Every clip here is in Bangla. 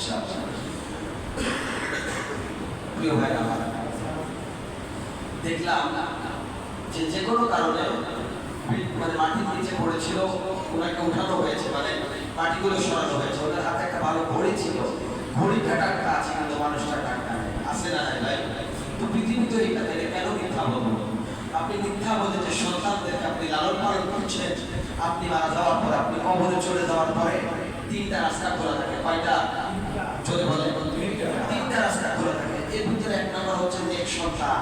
মানে মানে কেন মিথ্যা আপনি মিথ্যা বলে যে সন্তানদেরকে আপনি লালন পালন করছেন, আপনি মারা যাওয়ার পরে, আপনি কবরে চলে যাওয়ার পরে তিনটা রাস্তা খোলা থাকে। কয়টা? চলে বলে তিনটা রাস্তা খোলা থাকে, এর ভিতরে এক নম্বর হচ্ছে নেক সন্তান।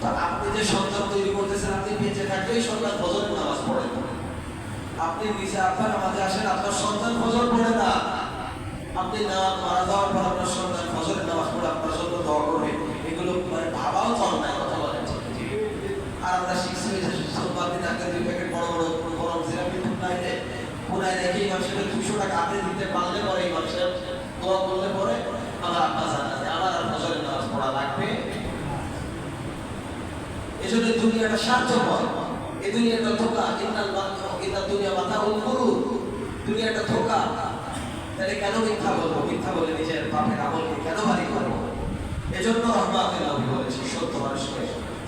তো আপনি যে সন্তান তৈরি করতেছেন, আপনি বেঁচে থাকলেই সন্তান ফজরের নামাজ পড়েন আপনি নিজে আপনার নামাজে আসেন, আপনার সন্তান ফজর পড়ে না। আপনি না, মারা যাওয়ার পর আপনার সন্তান ফজরের নামাজ পড়ে, আপনার জন্য দোয়া করবে। এগুলো মানে ভাবাও তো অন্যায় কথা বলেন আর আমরা শিখছি সোমবার দিন আগে দুই প্যাকেট বড় বড় গরম জিলাপি পুনায় দেয় পুনায় রেখে এই মাসে দুশো টাকা হাতে দিতে পারলে পরে এই মাসে দোয়া করলে পরে আমার আব্বা জানাতে আমার আর ফজরের নামাজ পড়া লাগবে। এজন্য দুনিয়াটা স্বার্থপর এই দুনিয়াটা ধোকা। ইন্নাল ইন্নাল দুনিয়া মাথা গুরুর দুনিয়াটা ধোকা। তাহলে কেন মিথ্যা বলব? মিথ্যা বলে নিজের বাপের আমলকে কেন বাড়ি করব? এজন্য রহমাতুল নবী বলেছে সত্য মানুষকে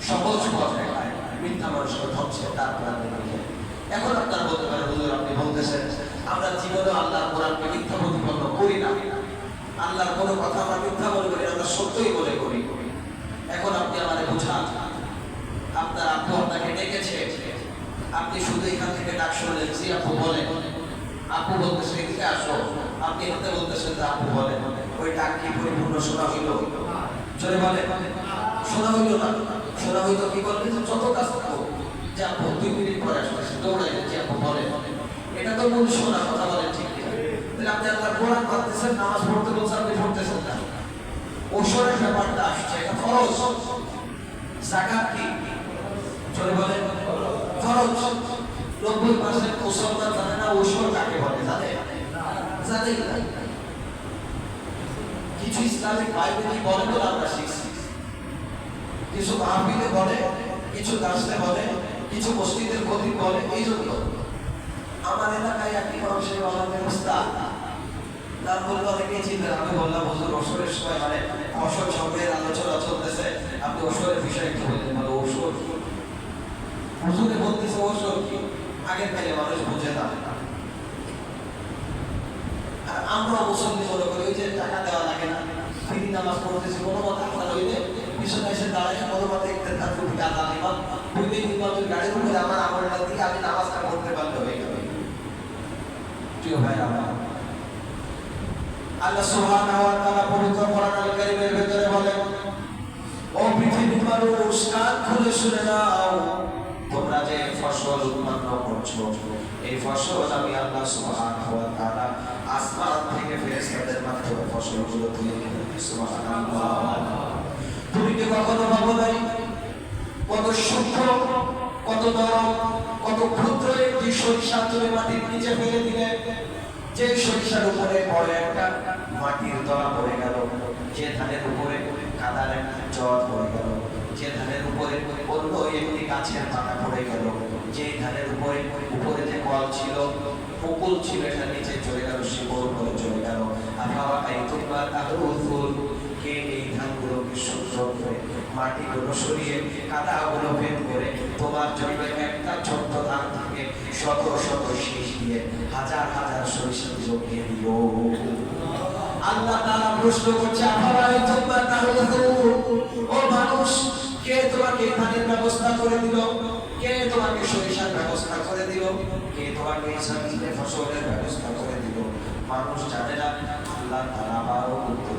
সহজ পথ দেখায়, মিথ্যা মানুষকে ধ্বংসে তার প্রাণ এখন আপনার বলতে পারে, হুজুর আপনি বলতেছেন, আমরা জীবনে আল্লাহর কোরআনকে মিথ্যা প্রতিপন্ন করি না। আল্লাহর কোনো কথা আমরা মিথ্যা মনে করি আমরা সত্যই বলে করি। এখন আপনি আমারে বুঝান, আপনার আপু আপনাকে ডেকেছে, আপনি শুধু এখান থেকে ডাক শুনলেন, জি আপু বলেন। আপু বলতেছে, এদিকে আসো। আপনি হাতে বলতেছেন যে আপু বলেন। ওই ডাক কি পরিপূর্ণ শোনা হইল? চলে বলে শোনা হইল না। শোনা হইল কি করলে যে যত কাজ থাকো যে আপু দুই মিনিট পরে আসতেছে দৌড়াই যে আপু বলে এটা তো মূল শোনা, কথা বলে ঠিক? তাহলে আপনি আপনার কোরআন পড়তেছেন নামাজ পড়তে বলছেন আপনি পড়তেছেন না। ওসরের ব্যাপারটা আসছে খরচ জাকাত কি? চলে বলে ফরজ। নব্বই পার্সেন্ট মুসলমান জানে না ওসর কাকে বলে, জানে? জানে কিছু ইসলামিক বাইবেলি বলে বলে আমরা শিখছি। কিছু মাহফিলে বলে, কিছু দাসলে বলে, কিছু মসজিদের গতি বলে এই জন্য আমার এলাকায় একটি মানুষের আমাদের অসরের সময় মানে আলোচনা চলতেছে। ওই যে টাকা দেওয়া লাগে না। ফিরি নামাজ পড়তেছে, কোনো মতে আপনার হইলে পিছনে এসে দাঁড়ায় কোনো মতে তার আমার আমলটা দিয়ে আমি নামাজটা পড়তে পারলে হয়ে যাবে। প্রিয় ভাই আমার আল্লাহ সুবহানাহু ওয়া তাআলা পবিত্র কোরআনুল কারীমের ভিতরে বলেন, ও পৃথিবীর মানুষ, কান খুলে শুনে নাও। তোমরা যে ফসল উৎপন্ন করছ, এই ফসল আমি আল্লাহ সুবহানাহু ওয়া তাআলা আসমান থেকে ফেরেশতাদের মাধ্যমে ফসলগুলো তুলে নিয়ে সুবহানাল্লাহ। তুমি কি কখনো ভাবো নাই, কত সূক্ষ্ম কত নরম, কত ক্ষুদ্র একটি সরিষা তুমি মাটির নিচে ফেলে দিলে? যে সরিষার উপরে পড়ে একটা মাটির তলা পড়ে গেল, যে ধানের উপরে কাদার একটা চর পড়ে গেল, যে ধানের উপরে অন্য একটি গাছের পাতা পড়ে গেল, যে ধানের উপরে উপরে যে কল ছিল মুকুল ছিল এটা নিচে চলে গেল, শিকড় করে চলে গেল। বাবা এই তোমার আরও কে এই ধানগুলোকে সুন্দর মাটিগুলো সরিয়ে কাদাগুলো ভেদ করে তোমার জন্য একটা ছোট্ট ধান থেকে শত শত শীষ দিয়ে হাজার হাজার সরিষা জমিয়ে দিও। আল্লাহ তাআলা প্রশ্ন করছে আফারাই তোমরা তাহলে ও মানুষ, কে তোমাকে ধানের ব্যবস্থা করে দিল? কে তোমাকে সরিষার ব্যবস্থা করে দিল? কে তোমাকে ফসলের ব্যবস্থা করে দিল? মানুষ জানে না, আল্লাহ তাআলা আবারও উত্তর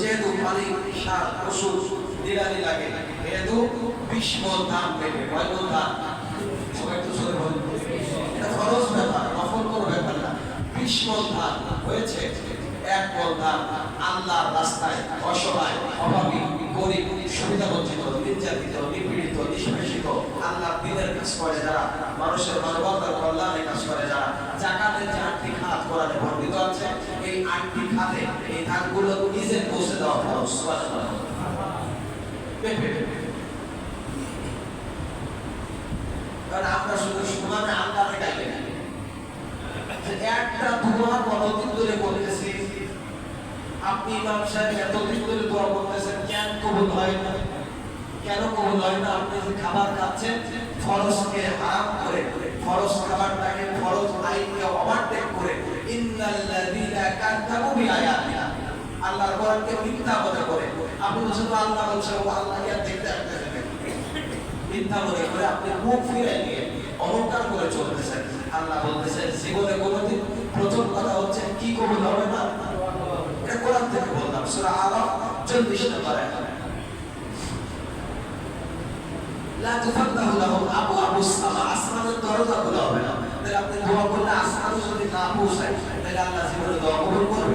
যেহেতু পানি সার ওষুধ নিরানি লাগে, যেহেতু বিশ মন ধান পেবে কয় মন ধান? সবাই তো সরে বলেন। এটা খরচ ব্যাপার, নফল কোনো ব্যাপার না। বিশ মন ধান আল্লাহর রাস্তায় অসহায়, অভাবী, গরিব সুবিধা বঞ্চিত নির্যাতিত, নিপীড়িত, নিষ্পেষিত আল্লাহ দিনের কাজ করে যারা, মানুষের মানবতার কল্যাণে কাজ করে যারা, জাকাতের যে আটটি খাত কোরআনে বর্ণিত আছে, এই আটটি খাতে এই ধানগুলো পেপে কারণ আমরা শুধু সমানে না। যে একটা দোয়া কতদিন ধরে করতেছি, আপনি ইমাম এতদিন ধরে দোয়া করতেছেন, কেন কবুল হয় না? কেন কবুল হয় না? আপনি যে খাবার খাচ্ছেন, ফরজকে হারাম করে, ফরজ খাবারটাকে ফরজ আইনকে ওভারটেক করে, ইন্নাল্লাযীনা কাযযাবু বিআয়াতিনা আল্লাহর কোরআনকে মিথ্যা মনে করে আপনি বলছেন আল্লাহ বলছে ও আল্লাহ ইয়ার দেখতে মিথ্যা মনে করে আপনি মুখ ফিরে নিয়ে অহংকার করে চলতেছেন। আল্লাহ বলতেছেন, জীবনে কোনোদিন প্রথম কথা হচ্ছে, কি কবুল হবে না? এটা কোরআন থেকে বললাম, সূরা আরাফ 44 নম্বর আয়াত। লা তুফাত্তাহু লাহুম আবওয়াবুস সামা, আসমানের দরজা খোলা হবে না। তাহলে আপনি দোয়া করলে আসমানে যদি না পৌঁছায়, তাহলে আল্লাহ জীবনে দোয়া কবুল করবে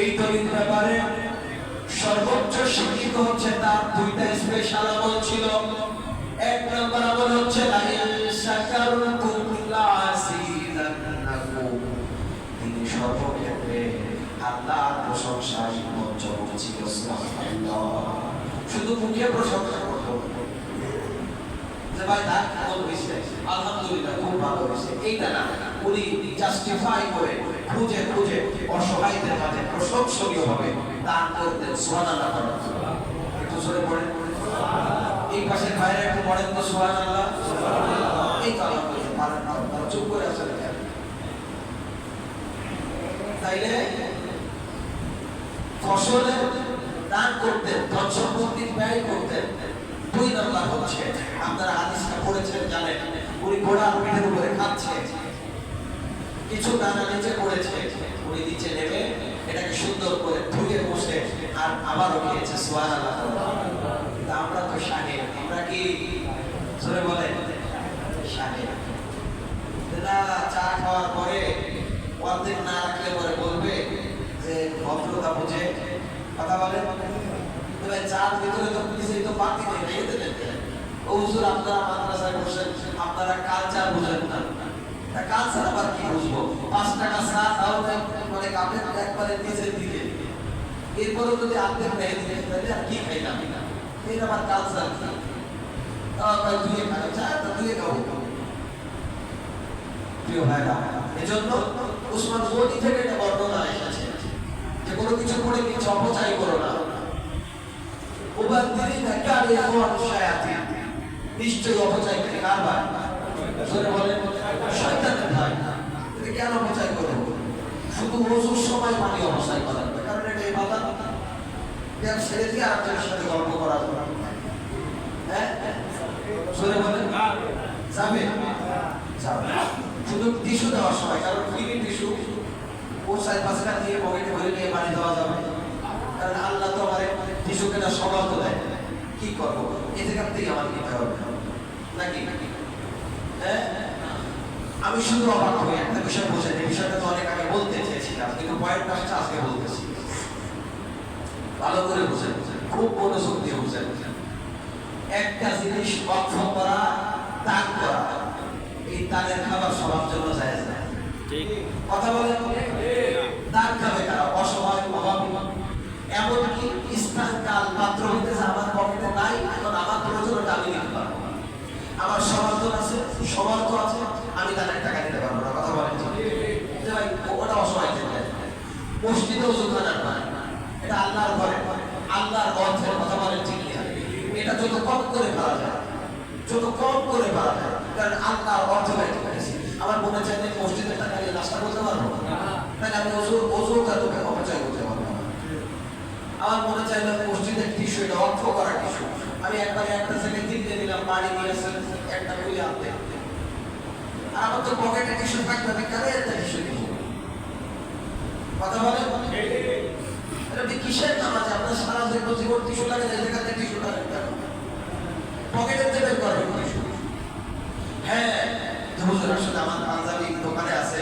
এই দলিত ব্যাপারে সর্বোচ্চ শিক্ষিত হচ্ছে তার দুইটা স্পেশাল আমল ছিল। এক নম্বর আমল হচ্ছে সর্বক্ষেত্রে আল্লাহর ছিল শুধু মুখে প্রশংসা করতো। তার কেমন হয়েছে? আলহামদুলিল্লাহ, খুব ভালো উনি জাস্টিফাই করে, খুঁজে খুঁজে অসহায়দের মাঝে প্রশংসনীয় ভাবে দান করতেন। সুবহানাল্লাহ একটু জোরে পড়েন। এই পাশের ভাইরা একটু পড়েন তো, সুবহানাল্লাহ। এই আপনারা চুপ করে আছেন তাইলে ফসলে দান করতেন, ধন সম্পত্তি ব্যয় করতেন। দুই নাম্বার হচ্ছে, আপনারা হাদিসটা পড়েছেন, জানেন। উনি ঘোড়ার পিঠের উপরে খাচ্ছে কিছু দানা নিচে পড়েছে, উনি নিচে নেমে এটাকে সুন্দর করে ধুয়ে বসে আর আবারও খেয়েছে আল্লাহ আমরা তো শাহে আমরা কি জোরে বলেন? শাহে না চা খাওয়ার পরে অর্ধেক না রাখলে পরে বলবে যে, ভদ্রতা বুঝে কথা বলে তবে চার ভিতরে তো পুলিশে তো বাকি নেই দিলেন। ও হুজুর, আপনারা মাদ্রাসায় বসেন, আপনারা কালচার বুঝেন না। কালচার আবার কি পাঁচ টাকা চা তাও মানে কাপের একবারে নিচের দিকে। এরপরে যদি তাহলে আর কি দুয়ে খাই চা তা দুয়ে খাব প্রিয় ভাইরা, এজন্য উসমান থেকে একটা বর্ণনা এসেছে যে কোনো কিছু করে কিছু অপচয় করো না। নিশ্চয়ই অপচয় করে কার ভাই? বলেন। শয়তানের ভাই এটা কেন অপচয় করব শুধু ওজুর সময় পানি অপচয় করা কারণ এটা ইবাদত এটা ছেড়ে দিয়ে আরেকজনের সাথে গল্প করা হ্যাঁ যাবে যাবে শুধু টিস্যু দেওয়ার সময় কারণ ফ্রি টিস্যু ও চার পাঁচ দিয়ে পকেটে ভরে নিয়ে পানি দেওয়া যাবে কারণ আল্লাহ তো আমার টিস্যু কেনার সকাল তো দেয় কি করব? এখান থেকে আমার কিনতে হবে। নাকি? হ্যাঁ? আমি শুধু অবাক হই একটা বিষয় বোঝেন এই বিষয়টা তো অনেক আগে বলতে চেয়েছিলাম কিন্তু পয়েন্ট আসছে আজকে বলতেছি। ভালো করে বুঝেন খুব মনোযোগ দিয়ে বুঝেন একটা জিনিস অর্থ করা দান করা এই দানের খাবার সবার জন্য যায় না। কথা বলেন? দান খাবে কারা? অসহায় অভাবী। এমনকি স্থান কাল পাত্র হইতে আমার পকেটে নাই এখন আমার প্রয়োজনটা আমি নিতে পারব আমার সমর্থ আছে সমর্থ আছে আমি দানের টাকা দিতে পারব না কথা বলেন ওটা অসহায় দেয় মসজিদেও জুকানার পায় এটা আল্লাহর ঘরে আল্লাহর অর্থের কথা বলেন ঠিক এটা যত কম করে পারা যায় যত কম করে পারা যায় কারণ আল্লাহর অর্থ ব্যয় আমার মনে চাই যে মসজিদের টাকা নিয়ে নাস্তা করতে পারব তাহলে আমি ওজু ওজু কালকে অপচয় করতে পারব না আমার মনে চাইলো মসজিদের টিস্যু এটা অর্থ করা টিস্যু। আমি একবারে একটা সেকেন্ড দিতে দিলাম, বাড়ি নিয়ে একটা খুলে আনতে। আমার তো পকেটে টিস্যু থাকবে, আমি কারে একটা টিস্যু দিব কথা বলে এটা কিসের নামাজ? আপনার সারা জীবন জীবন টিস্যু লাগে না যেখানে টিস্যু লাগে পকেটের থেকে করবেন হ্যাঁ হুজুর, আসলে আমার পাঞ্জাবি দোকানে আছে,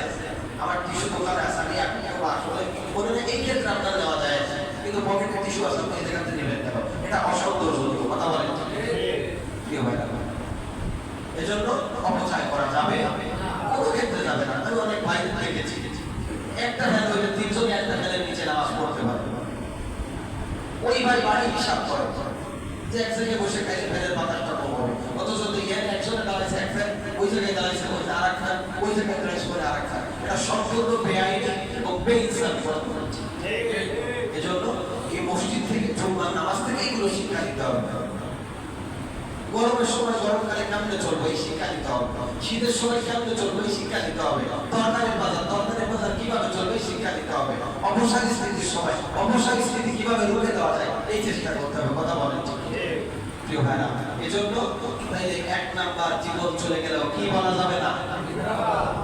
আমার টিস্যু দোকানে আছে, আমি আপনি আসলে এই ক্ষেত্রে আপনার নেওয়া যায়। কিন্তু পকেটে টিস্যু আপনি এই জায়গাতে নেবেন এটা অসন্তোষজনক কথা বলেন কি হয় না এজন্য অপচয় করা যাবে কোনো ক্ষেত্রে যাবে না আমি অনেক ভাই দেখেছি একটা ফ্যান হইলে তিনজন একটা ফ্যানের নিচে নামাজ পড়তে পারবে ওই ভাই বাড়ি হিসাব করে যে এক জায়গায় বসে খাইলে ফ্যানের বাতাসটা কম হবে অথচ দুই এক একজনে দাঁড়াইছে এক ফ্যান ওই জায়গায় দাঁড়াইছে ওই আর এক ফ্যান ওই জায়গায় দাঁড়াইছে ওই আর এক ফ্যান এটা সম্পূর্ণ বেআইনি এবং বেইনসাফি এজন্য এই মসজিদ থেকে জুম্মার নামাজ থেকে এগুলো শিক্ষা দিতে হবে গরমের সময় গরমকালে কেমনে চলবে এই শিক্ষা দিতে হবে শীতের সময় কেমনে চলবে এই শিক্ষা দিতে হবে তরকারির বাজার তরকারির বাজার কীভাবে চলবে শিক্ষা দিতে হবে অবসাদ স্থিতির সময় অবসাদ স্থিতি কীভাবে রুখে দেওয়া যায় এই চেষ্টা করতে হবে কথা বলেন প্রিয় ভাইরা এজন্য তাইলে এক নাম্বার জীবন চলে গেলেও কি বলা যাবে না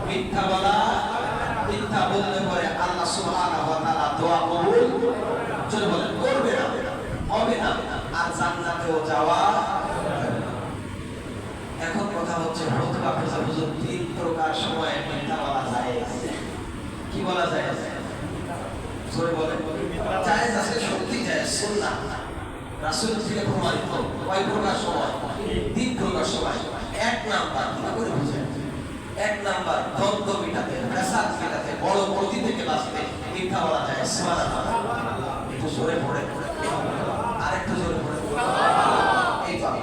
মিথ্যা বলা, মিথ্যা বললে পরে আল্লাহ সুবহানাহু ওয়া তাআলা দোয়া কবুল চলে বলেন করবে না হবে না আর জান্নাতেও যাওয়া যাবে না। এখন কথা হচ্ছে প্রতিভা পেশা হুজুর তিন প্রকার সময় মিথ্যা বলা যায়। কি বলা যায়? জোরে বলেন। জায়েজ আছে, সত্যি জায়েজ, সুন্নাহ। রাসূল থেকে প্রমাণিত, কয় প্রকার সময়? তিন প্রকার সময়। এক নাম্বার, কি করে বুঝেন? এক নাম্বার, দ্বন্দ্ব মিটাতে, ফ্যাসাদ মিটাতে, বড় গতি থেকে বাঁচতে মিথ্যা বলা যায়। সুবহানাল্লাহ। একটু জোরে পড়ে আর একটু জোরে পড়ে এই তো আমি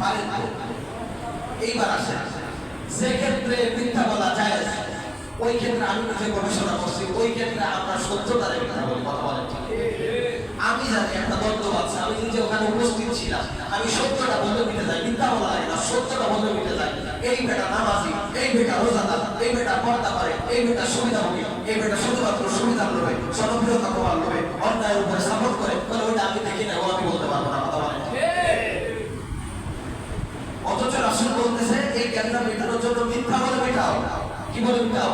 পারেন তো? এইবার আসে। যে ক্ষেত্রে মিথ্যা বলা যায়, ওই ক্ষেত্রে আমি নিজে গবেষণা করছি, ওই ক্ষেত্রে আমরা সত্যতার কথা বলেন আমি জানি, একটা দ্বন্দ্ব আছে, আমি নিজে ওখানে উপস্থিত ছিলাম। আমি সত্যটা বন্ধ মিটে যাই মিথ্যা বলা লাগে না, সত্যটা বন্ধ মিটে যায়। এই বেটা নামাজি, এই বেটা রোজাদার, এই বেটা পর্দা করে, এই বেটা সুবিধা হবে এই বেটা শুধুমাত্র সুবিধা লোভে, জনপ্রিয়তা কমার লোভে, অন্যায়ের উপরে সাপোর্ট করে বলে ওইটা আমি দেখি না ও আমি বলতে পারব না কথা বলেন অথচ রাসূল বলতেছে এই জ্ঞানটা মেটানোর জন্য মিথ্যা বলে মেটাও। কি বলে মেটাও?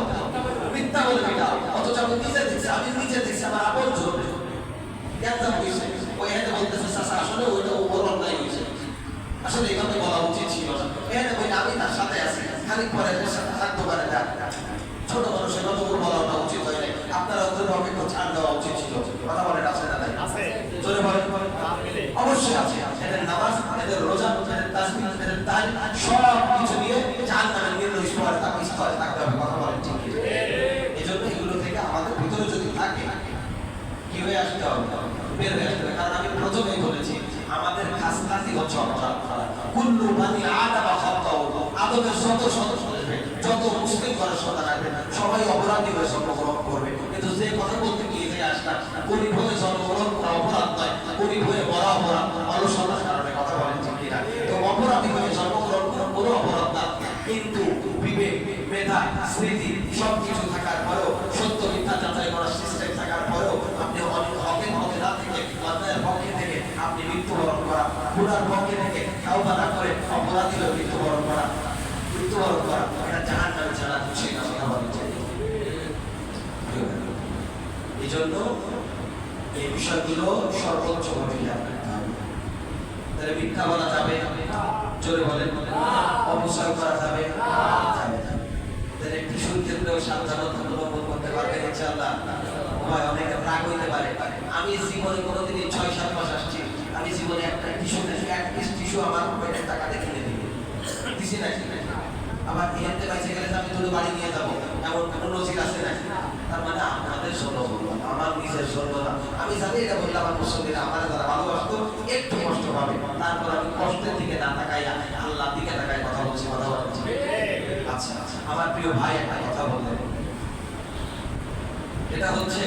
মিথ্যা বলে মেটাও। অথচ আমি নিজে দেখছি আমি নিজে দেখছি আমার আপন জন। জ্ঞানটা হয়েছে ওই এখানে বলতেছে, চাচা, আসলে ওইটা ওর অন্যায় হয়েছে আসলে এইভাবে বলা উচিত ছিল না। এখানে বলি, আমি তার সাথে আছি। খালি পরে সাথে থাকতে পারে না ছোট মানুষের মতো করে বলা ওটা উচিত হয় নাই আপনার অন্তরে অপেক্ষা ছাড় দেওয়া উচিত ছিল কথা বলেন আছে না নাই জোরে বলেন অবশ্যই আছে এদের নামাজ এদের রোজা এদের তাসবিহ এদের তাজ সব কিছু নিয়ে জাহান্নামের নিম্ন স্তরে থাকবে স্তরে থাকতে হবে কথা বলেন ঠিক কি? এজন্য এগুলো থেকে আমাদের ভিতরে যদি থাকে কি হয়ে আসতে হবে বের হয়ে আসতে হবে কারণ আমি প্রথমেই বলেছি আমাদের খাসলাতি হচ্ছে অপরাধ করা ঘরের জন্মগ্রহণ করা কিনা অপরাধী না কিন্তু বিবেক মেধা স্মৃতি সব থাকার পরেও সত্য মিথ্যা যাচাই করার থাকার পরেও আপনি অনেক হকের হকে না থেকে অন্যায়ের পক্ষে থেকে আপনি মৃত্যুবরণ করা গুণার পক্ষে থেকে তাওবা না করে অপরাধী হয়ে মৃত্যুবরণ করা মৃত্যুবরণ করা, এটা জাহান নামে ছাড়া কিছুই না কথা বলেন এই জন্য। এই বিষয়গুলো সর্বোচ্চ হবে। তাহলে মিথ্যা বলা যাবে, জোরে বলেন। অপচয় করা যাবে। তাহলে টিস্যুর ক্ষেত্রেও সাবধানতা অবলম্বন করতে পারবেন, ইনশাআল্লাহ। অনেক রাগ হইতে পারে। আমি জীবনে কোনোদিন ছয়, সাত মাস আসছি আমি জীবনে একটা টিস্যু এক পিস টিস্যু আমার পেটের টাকাতে কিনে দিই দিছি নাকি আবার এখানে বাইসে গেলে আমি তোর বাড়ি নিয়ে যাব। এমন কোনো নজির আছে নাকি? তার মানে আপনাদের বললাম আমার নিজের না আমি জানি এটা বললাম, আমার মুসলিরা আমার যারা ভালোবাসতো, একটু কষ্ট পাবে। তারপর আমি কষ্টের দিকে না তাকাই আল্লাহ দিকে তাকাই কথা বলছি কথা বলছি। আচ্ছা আচ্ছা। আমার প্রিয় ভাই একটা কথা বললেন। এটা হচ্ছে